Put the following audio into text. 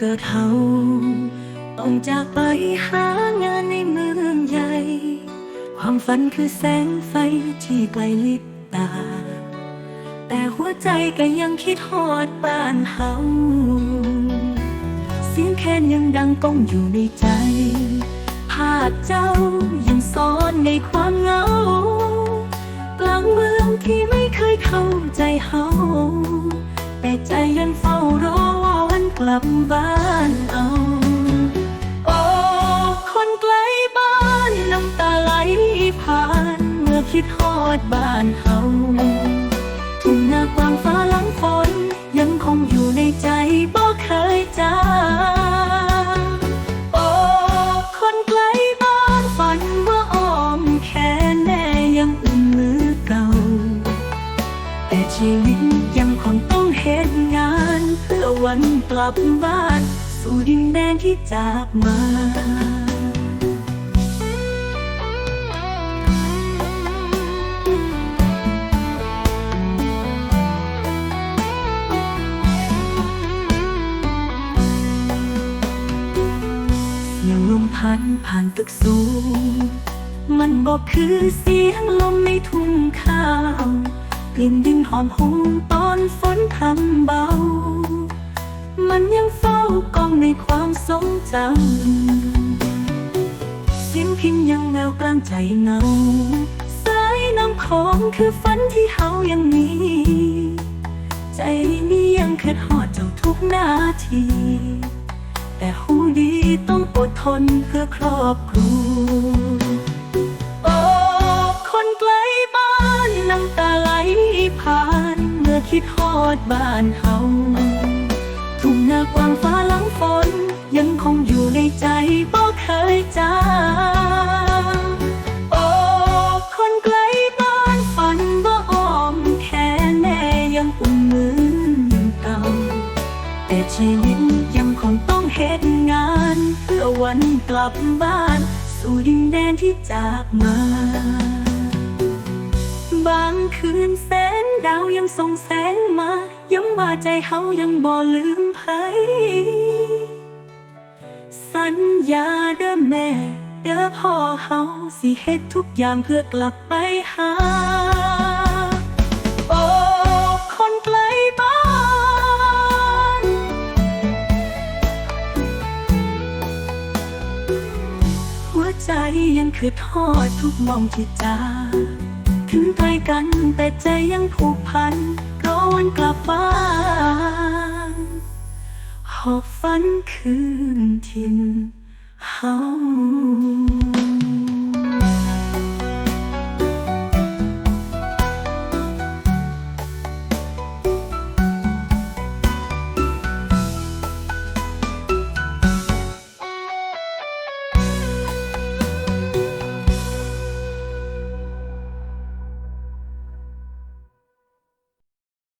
เกิดเฮาต้องจากไปหางานในเมืองใหญ่ ความฝันคือแสงไฟที่ไกลลิบตา แต่หัวใจก็ยังคิดฮอดบ้านเฮาเสียงแค้นยังดังก้องอยู่ในใจภาพเจ้ายังซ้อนในความเหงากลางเมืองที่ไม่เคยเข้าใจเฮาแต่ใจยังเฝ้ารอ กลับบ้านเอา โอ้ คนไกลบ้านน้ำตาไหลผ่าน เมื่อคิดฮอดบ้านเฮาทุ่งนากว้างฟ้าหลังฝนยังคงอยู่ในใจบ่เคยจางโอ้ คนไกลบ้านฝันว่าอ้อมแค่แน่ยังอุ่นมือเก่า แต่ชีวิตยังคงต้องเฮ็ดงาน เพื่วันกลับบ้าน สู่ดินแดนที่จากมาเสียงลมพัดผ่านตึกสูง มันบอกคือเสียงลมในทุ่งข้าว กลิ่นดินหอมหงตอนฝนทำเบา มันยังเฝ้ากองในความทรงจำเสียงพินยังแววกลางใจเงาสายน้ำของคือฝันที่เฮายังมี ใจนี้ยังคิดหอดเจ้าทุกนาที แต่หูดีต้องอดทนเพื่อครอบครัว คิดฮอดบ้านเฮาทุ่งนากว้างฟ้าหลังฝน ยังคงอยู่ในใจบ่เคยจางโอ้คนไกลบ้านฝันว่าอ้อมแค่แน่ยังอุ่นมือเก่าแต่ชีวิตยังคงต้องเฮ็ดงาน เพื่อวันกลับบ้าน สู่ดินแดนที่จากมา ส่งแสงมา ย้ำว่าใจเฮายังบ่ลืมไผสัญญาเด้อแม่ เด้อพ่อเฮาสิเฮ็ดทุกอย่างเพื่อกลับไปหาโอ้คนไกลบ้านหัวใจยังคือทอดทุกมองที่จา ถึงไกลกัน แต่ใจยังผูกพันรอวันกลับบ้านหอบฝันคืนทินเฮา